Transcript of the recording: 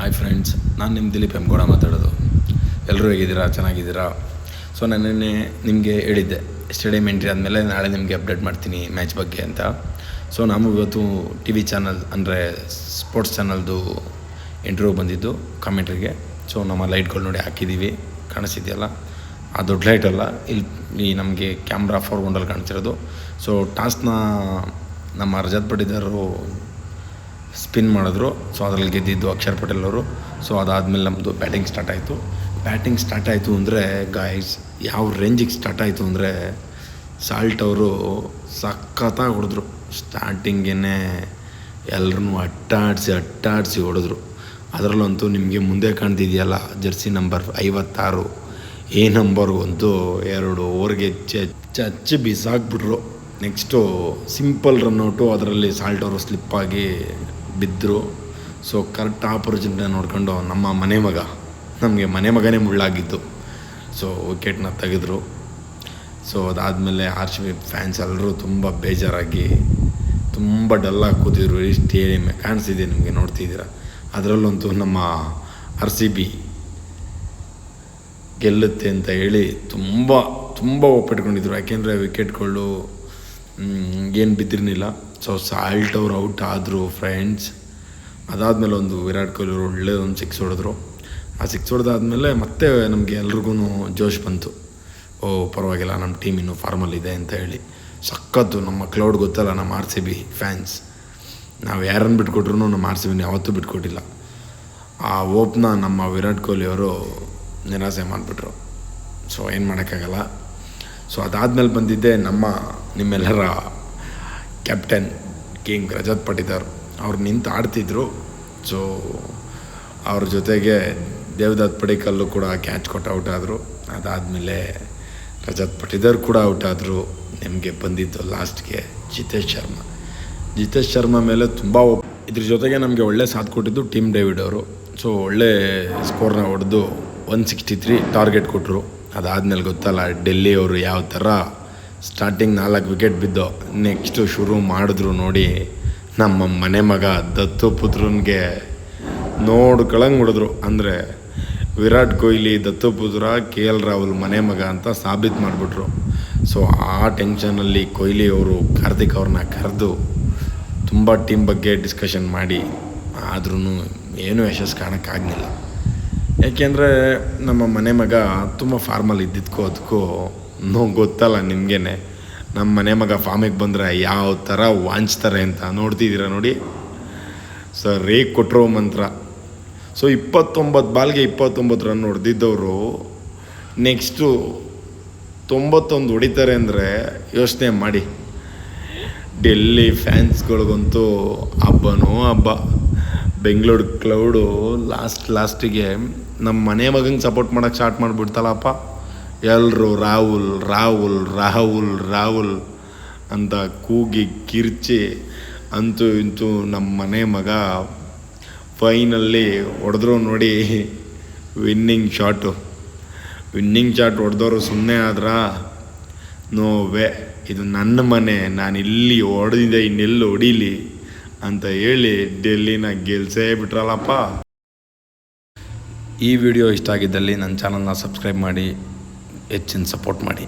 Hi friends ನಾನು ನಿಮ್ಮ ದಿಲೀಪ್ ಹೆಮ್ಗೌಡ ಮಾತಾಡೋದು. ಎಲ್ಲರೂ ಹೇಗಿದ್ದೀರಾ? ಚೆನ್ನಾಗಿದ್ದೀರಾ? ಸೊ ನಾನು ನಿನ್ನೆ ನಿಮಗೆ ಹೇಳಿದ್ದೆ ಸ್ಟೇಡಿಯಂ ಎಂಟ್ರಿ ಆದಮೇಲೆ ನಾಳೆ ನಿಮಗೆ ಅಪ್ಡೇಟ್ ಮಾಡ್ತೀನಿ ಮ್ಯಾಚ್ ಬಗ್ಗೆ ಅಂತ. ಸೊ ನಾವು ಇವತ್ತು ಟಿ ವಿ ಚಾನಲ್ ಅಂದರೆ ಸ್ಪೋರ್ಟ್ಸ್ ಚಾನಲ್ದು ಇಂಟರ್ವ್ಯೂ ಬಂದಿದ್ದು ಕಾಮೆಂಟ್ರಿಗೆ ಸೊ ನಮ್ಮ ಲೈಟ್ಗಳು ನೋಡಿ ಹಾಕಿದ್ದೀವಿ ಕಾಣಿಸಿದೆಯಲ್ಲ ಆ ದೊಡ್ಡ ಲೈಟ್ ಅಲ್ಲ, ಇಲ್ಲಿ ಈ ನಮಗೆ ಕ್ಯಾಮ್ರಾ ಫೋರ್ಗೊಂಡಲ್ಲಿ ಕಾಣ್ತಿರೋದು. ಸೊ ಟಾಸ್ಕ್ನ ನಮ್ಮ ರಜತ್ ಪಟ್ಟಿದಾರರು ಸ್ಪಿನ್ ಮಾಡಿದ್ರು. ಸೊ ಅದರಲ್ಲಿ ಗೆದ್ದಿದ್ದು ಅಕ್ಷರ್ ಪಟೇಲ್ ಅವರು. ಸೊ ಅದಾದಮೇಲೆ ನಮ್ಮದು ಬ್ಯಾಟಿಂಗ್ ಸ್ಟಾರ್ಟ್ ಆಯಿತು. ಬ್ಯಾಟಿಂಗ್ ಸ್ಟಾರ್ಟ್ ಆಯಿತು ಅಂದರೆ ಗಾಯ್ಸ್ ಯಾವ ರೇಂಜಿಗೆ ಸ್ಟಾರ್ಟ್ ಆಯಿತು ಅಂದರೆ ಸಾಲ್ಟ್ ಅವರು ಸಖತ್ತಾಗಿ ಹೊಡೆದ್ರು. ಸ್ಟಾರ್ಟಿಂಗೇ ಎಲ್ಲರೂ ಅಟ್ಟಾಡಿಸಿ ಅಟ್ಟಾಡಿಸಿ ಹೊಡೆದ್ರು. ಅದರಲ್ಲಂತೂ ನಿಮಗೆ ಮುಂದೆ ಕಾಣ್ತಿದೆಯಲ್ಲ ಜರ್ಸಿ ನಂಬರ್ ಐವತ್ತಾರು ಎ ನಂಬರ್ ಅಂತೂ ಎರಡು ಓವರ್ಗೆ ಚಚ್ಚಿ ಬಿಸಾಕ್ಬಿಟ್ರು. ನೆಕ್ಸ್ಟು ಸಿಂಪಲ್ ರನ್ಔಟು ಅದರಲ್ಲಿ ಸಾಲ್ಟ್ ಅವರು ಸ್ಲಿಪ್ಪಾಗಿ ಬಿದ್ದರು ಸೊ ಕರೆಕ್ಟ್ ಆಪರ್ಚುನಿಟಿ ನೋಡ್ಕೊಂಡು ನಮ್ಮ ಮನೆ ಮಗ, ನಮಗೆ ಮನೆ ಮಗನೇ ಮುಳ್ಳಾಗಿತ್ತು ಸೊ ವಿಕೆಟ್ನ ತೆಗೆದ್ರು. ಸೊ ಅದಾದಮೇಲೆ ಆರ್ ಸಿ ಬಿ ಫ್ಯಾನ್ಸ್ ಎಲ್ಲರೂ ತುಂಬ ಬೇಜಾರಾಗಿ, ತುಂಬ ಡಲ್ಲಾಗಿ ಕೂತಿದ್ರು. ಈ ಸ್ಟೇಡಿಯಮ್ ಕಾಣಿಸಿದೆ ನಿಮಗೆ, ನೋಡ್ತಿದ್ದೀರ? ಅದರಲ್ಲಂತೂ ನಮ್ಮ ಆರ್ ಸಿ ಬಿ ಗೆಲ್ಲುತ್ತೆ ಅಂತ ಹೇಳಿ ತುಂಬ ತುಂಬ ಒಪ್ಪಿಟ್ಕೊಂಡಿದ್ರು. ಯಾಕೆಂದರೆ ವಿಕೆಟ್ಗಳು ಏನು ಬಿದ್ದಿರಲಿಲ್ಲ. ಸೊ ಸಾಲ್ಟ್ ಅವ್ರು ಔಟ್ ಆದರು ಫ್ರೆಂಡ್ಸ್ ಅದಾದಮೇಲೆ ಒಂದು ವಿರಾಟ್ ಕೊಹ್ಲಿ ಅವರು ಒಳ್ಳೆ ಒಂದು ಸಿಕ್ಸ್ ಹೊಡೆದ್ರು. ಆ ಸಿಕ್ಸ್ ಹೊಡೆದಾದ್ಮೇಲೆ ಮತ್ತೆ ನಮಗೆ ಎಲ್ರಿಗೂ ಜೋಶ್ ಬಂತು. ಓ, ಪರವಾಗಿಲ್ಲ ನಮ್ಮ ಟೀಮ್ ಇನ್ನೂ ಫಾರ್ಮಲ್ಲಿದೆ ಅಂತ ಹೇಳಿ. ಸಖತ್ತು ನಮ್ಮ ಕ್ಲೌಡ್ ಗೊತ್ತಲ್ಲ, ನಮ್ಮ ಆರ್ ಸಿ ಬಿ ಫ್ಯಾನ್ಸ್ ನಾವು ಯಾರನ್ನು ಬಿಟ್ಕೊಟ್ರು ನಮ್ಮ ಆರ್ ಸಿ ಬಿನ ಯಾವತ್ತೂ ಬಿಟ್ಕೊಟ್ಟಿಲ್ಲ. ಆ ಓಪ್ನ ನಮ್ಮ ವಿರಾಟ್ ಕೊಹ್ಲಿ ಅವರು ನಿರಾಸೆ ಮಾಡಿಬಿಟ್ರು. ಸೊ ಏನು ಮಾಡೋಕ್ಕಾಗಲ್ಲ. ಸೊ ಅದಾದಮೇಲೆ ಬಂದಿದ್ದೆ ನಮ್ಮ, ನಿಮ್ಮೆಲ್ಲರ ಕ್ಯಾಪ್ಟನ್ ಕಿಂಗ್ ರಜತ್ ಪಟಿದಾರ್ ಅವ್ರು ನಿಂತು ಆಡ್ತಿದ್ರು. ಸೊ ಅವ್ರ ಜೊತೆಗೆ ದೇವದತ್ ಪಡಿಕಲ್ಲು ಕೂಡ ಕ್ಯಾಚ್ ಕೊಟ್ಟು ಔಟ್ ಆದರು. ಅದಾದಮೇಲೆ ರಜತ್ ಪಟಿದಾರ್ ಕೂಡ ಔಟ್ ಆದರು. ನಿಮಗೆ ಬಂದಿದ್ದು ಲಾಸ್ಟ್ಗೆ ಜಿತೇಶ್ ಶರ್ಮಾ. ಜಿತೇಶ್ ಶರ್ಮಾ ಮೇಲೆ ತುಂಬ ಇದ್ರ ಜೊತೆಗೆ ನಮಗೆ ಒಳ್ಳೆ ಸಾಥ್ ಕೊಟ್ಟಿದ್ದು ಟೀಮ್ ಡೇವಿಡ್ ಅವರು. ಸೊ ಒಳ್ಳೆ ಸ್ಕೋರ್ನ ಹೊಡೆದು ಒನ್ ಸಿಕ್ಸ್ಟಿ ತ್ರೀ ಟಾರ್ಗೆಟ್ ಕೊಟ್ಟರು ಅದಾದಮೇಲೆ ಗೊತ್ತಲ್ಲ, ಡೆಲ್ಲಿ ಅವರು ಯಾವ ಥರ ಸ್ಟಾರ್ಟಿಂಗ್ ನಾಲ್ಕು ವಿಕೆಟ್ ಬಿದ್ದು ನೆಕ್ಸ್ಟು ಶುರು ಮಾಡಿದ್ರು ನೋಡಿ ನಮ್ಮ ಮನೆ ಮಗ ದತ್ತು ಪುತ್ರನಿಗೆ ನೋಡ್ಕೊಳಂಗೆ ಹೊಡೆದ್ರು. ಅಂದರೆ ವಿರಾಟ್ ಕೊಹ್ಲಿ, ದತ್ತು ಪುತ್ರ, ಕೆ ಎಲ್ ರಾಹುಲ್ ಮನೆ ಮಗ ಅಂತ ಸಾಬೀತು ಮಾಡಿಬಿಟ್ರು. ಸೊ ಆ ಟೆನ್ಷನಲ್ಲಿ ಕೊಹ್ಲಿ ಅವರು ಕಾರ್ತಿಕ್ ಅವ್ರನ್ನ ಕರೆದು ತುಂಬ ಟೀಮ್ ಬಗ್ಗೆ ಡಿಸ್ಕಷನ್ ಮಾಡಿ. ಆದ್ರೂ ಏನೂ ಯಶಸ್ಸು ಕಾಣೋಕ್ಕಾಗಲಿಲ್ಲ ಯಾಕೆಂದರೆ ನಮ್ಮ ಮನೆ ಮಗ ತುಂಬ ಫಾರ್ಮಲ್ ಇದ್ದಿದ್ದಕ್ಕೂ ಅದಕ್ಕೂ ನೋ ಗೊತ್ತಲ್ಲ ನಿಮಗೇನೆ. ನಮ್ಮ ಮನೆ ಮಗ ಫಾರ್ಮಿಗೆ ಬಂದರೆ ಯಾವ ಥರ ವಾಂಚ್ತಾರೆ ಅಂತ ನೋಡ್ತಿದ್ದೀರ ನೋಡಿ? ಸೊ ರೇ ಕೊಟ್ಟರೋ ಮಂತ್ರ. ಸೊ ಇಪ್ಪತ್ತೊಂಬತ್ತು ಬಾಲ್ಗೆ ಇಪ್ಪತ್ತೊಂಬತ್ತು ರನ್ ಹೊಡೆದಿದ್ದವರು ನೆಕ್ಸ್ಟು ತೊಂಬತ್ತೊಂದು ಹೊಡಿತಾರೆ ಅಂದರೆ ಯೋಚನೆ ಮಾಡಿ. ಡೆಲ್ಲಿ ಫ್ಯಾನ್ಸ್ಗಳಿಗಂತೂ ಹಬ್ಬನೋ ಹಬ್ಬ. ಬೆಂಗಳೂರು ಕ್ಲೌಡು ಲಾಸ್ಟ್ ಲಾಸ್ಟಿಗೆ ನಮ್ಮ ಮನೆ ಮಗಂಗೆ ಸಪೋರ್ಟ್ ಮಾಡೋಕ್ಕೆ ಸ್ಟಾರ್ಟ್ ಮಾಡಿಬಿಡ್ತಲ್ಲಪ್ಪ ಎಲ್ಲರೂ ರಾಹುಲ್ ರಾಹುಲ್ ರಾಹುಲ್ ರಾಹುಲ್ ಅಂತ ಕೂಗಿ ಕಿರ್ಚಿ ಅಂತೂ ಇಂತೂ ನಮ್ಮ ಮನೆ ಮಗ ಫೈನಲ್ಲಿ ಹೊಡೆದ್ರು ನೋಡಿ ವಿನ್ನಿಂಗ್ ಶಾಟು. ವಿನ್ನಿಂಗ್ ಶಾಟ್ ಹೊಡೆದವರು ಸುಮ್ಮನೆ ಆದ್ರ? ನೋವೇ ಇದು ನನ್ನ ಮನೆ ನಾನು ಇಲ್ಲಿ ಹೊಡೆದಿದ್ದೆ ಇನ್ನೆಲ್ಲಿ ಹೊಡೀಲಿ ಅಂತ ಹೇಳಿ ಡೆಲ್ಲಿನ ಗೆಲ್ಸೇ ಬಿಟ್ರಲ್ಲಪ್ಪ. ಈ ವಿಡಿಯೋ ಇಷ್ಟ ಆಗಿದ್ದಲ್ಲಿ ನನ್ನ ಚಾನಲ್ನ ಸಬ್ಸ್ಕ್ರೈಬ್ ಮಾಡಿ. ಹೆಚ್ಚಿನ ಸಪೋರ್ಟ್ ಮಾಡಿ